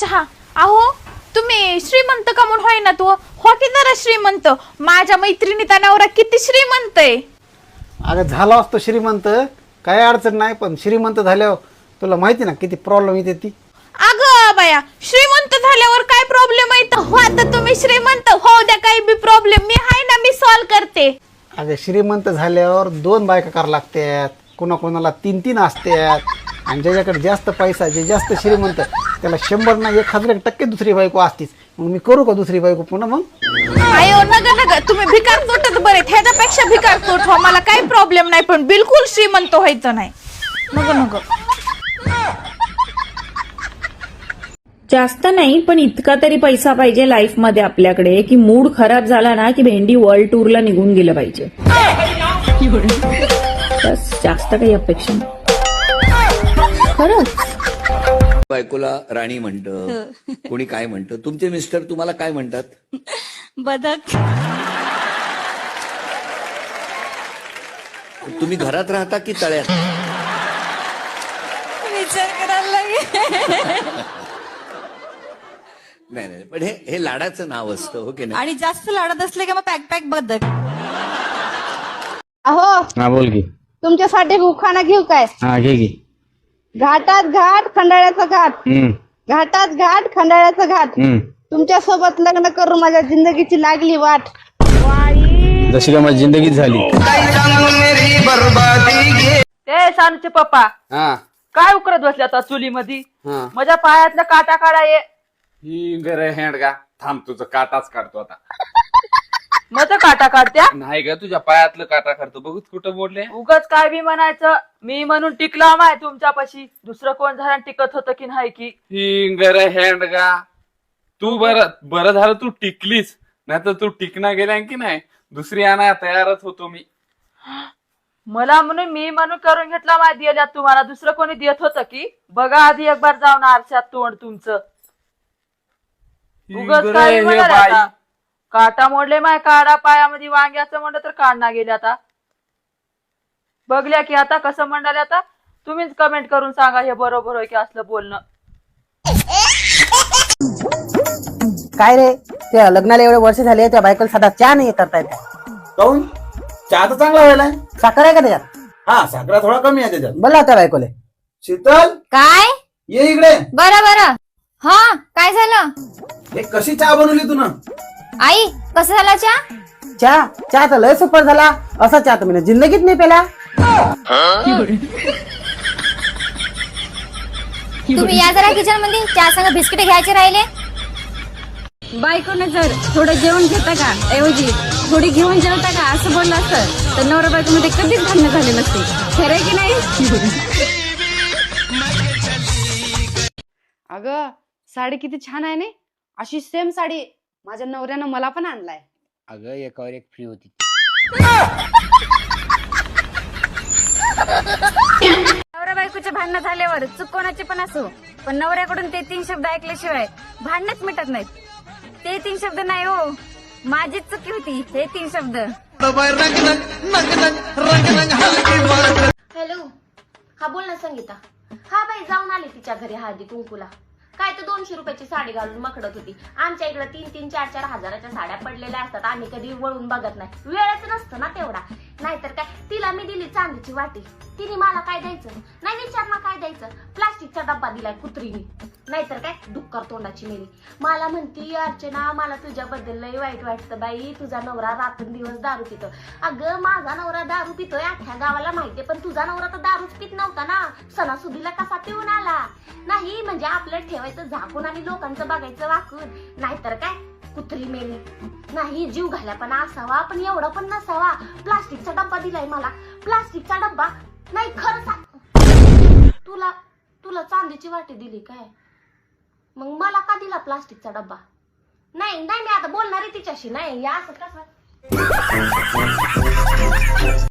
चहा. अहो तुम्ही श्रीमंत का म्हणून होय ना तू? हो की जरा श्रीमंत. माझ्या मैत्रिणीचा नवरा किती श्रीमंत आहे. अगं झाला असतो श्रीमंत. काय अडचण नाही पण श्रीमंत झाल्यावर तुला माहिती ना किती प्रॉब्लेम येते ती. अगं बाया श्रीमंत झाल्यावर काय प्रॉब्लेम आहे तर हो आता तुम्ही श्रीमंत. हो द्या काही बी प्रॉब्लेम मी आहे ना मी सॉल्व करते. अगं श्रीमंत झाल्यावर दोन बायका करावं लागतात. कोणाकोणाला तीन तीन असतात. आणि ज्याच्याकडे जास्त पैसा जे जास्त श्रीमंत त्याला शंभर ना एक हजार एक टक्के दुसरी बायको असतीच मग मी करू का दुसरी बायको पुन्हा मग? अयो नग नग तुम्ही भिकार तोटत बरे. ह्याच्यापेक्षा भिकार तोट हो मला काही प्रॉब्लेम नाही पण बिलकुल श्रीमंत व्हायचं नाही. नग नग. जास्त नाही पण इतका तरी पैसा पाहिजे लाईफमध्ये आपल्याकडे की मूड खराब झाला ना की भेंडी वर्ल्ड टूरला निघून गेलं पाहिजे. बस जास्त काही अपेक्षा नाही. खरंच. बायकोला राणी म्हणतं कोणी काय म्हणतं? तुमचे मिस्टर तुम्हाला काय म्हणतात? बदक. तुम्ही घरात राहता की तळ्यात? विचार करायला लागेल. नाही नाही पण हे हे लाडाचं नाव असतं हो की नाही? आणि जास्त लाडत असले की मग पॅक पॅक बदक. अहो हा बोल की. तुमच्यासाठी उखाणा घेऊ काय? हा घे घे घाटात घाट खंडाळ्याचा घाट. घाटात घाट खंडाळ्याचा घाट. तुमच्यासोबत लग्न करून माझ्या जिंदगीची लागली वाट. जशी का माझी जिंदगीच झाली. ए सानूचे पप्पा हा. काय उकरत बसले आता चुलीमध्ये? हा. माझ्या पायातला काटा काढा ये. ही गर हँड का थांब तुझं काटाच काढतो आता. मग काटा काढत्या? नाही ग तुझ्या पायातलं काटा काढतो बघू कुठं बोलले? उगाच काय बी म्हणायचं मी म्हणून टिकला माय तुमच्यापाशी. दुसरं कोण झालं टिकत होतं की नाही की? ही गर हँड का तू बर बरं झालं तू टिकलीस. नाही तर तू टिकना गेल्या की नाही? दुसरी आणा तयारच होतो मी. मला म्हणून मी म्हणून करून घेतला माय दिल्यात तुम्हाला दुसरं कोणी देत होतं की? बघा आधी एक बार जाऊन आरशात तोंड तुमचं. उगाच काय हे म्हणाले बाई. आता. काटा मोडले माय काढा पायामध्ये वांग्याचं म्हणलं तर काढणार गेले आता. बघल्या की आता कसं म्हणले आता? तुम्हीच कमेंट करून सांगा हे बरोबर होय की असलं बोलणं. काय रे? त्या लग्नाला एवढे वर्ष झाले त्या बायकोला साधा चहा नाही करता येत. काऊन? चहा तर चांगला व्हायला साखर आहे का त्याच्यात? हा साखरा थोडा कमी आहे त्याच्यात. बोला त्या बायकोले. शीतल? काय? ये इकडे. बरं बरं. हा काय झालं? हे कशी चहा बनवली तू ना? आई कसं झाला चहा? चहा? चहा तर लय सुपर झाला. असा चहा तर मी जिंदगीत नाही पेला तुम्ही या जरा किचनमध्ये चहा संग बिस्किट घ्यायचे राहिले. बायकोने जर थोडं जेवण घेता का? ऐवजी थोडी घेऊन जेवता का? असं बोललं असतं तर नवरा बायकोमध्ये कधीच भांडणं झाले नसते. खरंय की नाही? अगं साडी किती छान आहे ना. अशी सेम साडी माझ्या नवऱ्यानं मला पण आणलाय. अगं एकावर एक फ्री होती. नवरा बायकोचे भांडणं झाल्यावर चूक कोणाची पण असो पण नवऱ्याकडून ते तीन शब्द ऐकल्याशिवाय भांडणच मिटत नाहीत. ते तीन शब्द नाही हो माझीच चुकी होती हे तीन शब्द. हॅलो हा बोल ना संगीता. हा बाई जाऊन आली तिच्या घरी हळदी कुंकूला काय तर दोनशे रुपयाची साडी घालून मकडत होती. आमच्या इकडे तीन तीन चार चार हजाराच्या साड्या पडलेल्या असतात. आम्ही कधी वळून बघत नाही. वेळच नसतं ना तेवढा. नाहीतर काय? तिला मी दिली चांदीची वाटी. तिने मला काय द्यायचं? नाही विचार ना काय द्यायचं? प्लास्टिकचा डब्बा दिलाय कुत्रीने. नाहीतर काय? डुक्कर तोंडाची मेली. मला म्हणती अर्चना मला तुझ्याबद्दल लय वाईट वाटतं बाई. तुझा नवरा रात्रंदिवस दारू पितो. अगं माझा नवरा दारू पितोय अख्ख्या गावाला माहितीये पण तुझा नवरा तर दारूच पित नव्हता ना. सणासुदीला कसा पिऊन आला? नाही म्हणजे आपलं ठेवायचं झाकून आणि लोकांचं बघायचं वाकून. नाहीतर काय? कुत्री मेली. नाही जीव घाला पण असावा पण एवढा पण नसावा. प्लास्टिकचा डब्बा दिलाय मला. प्लास्टिकचा डब्बा? नाही खरं सांग. तुला तुला चांदीची वाटी दिली काय? मग मला का दिला प्लास्टिकचा डब्बा? नाही नाही मी आता बोलणार आहे तिच्याशी. नाही या असं कसं?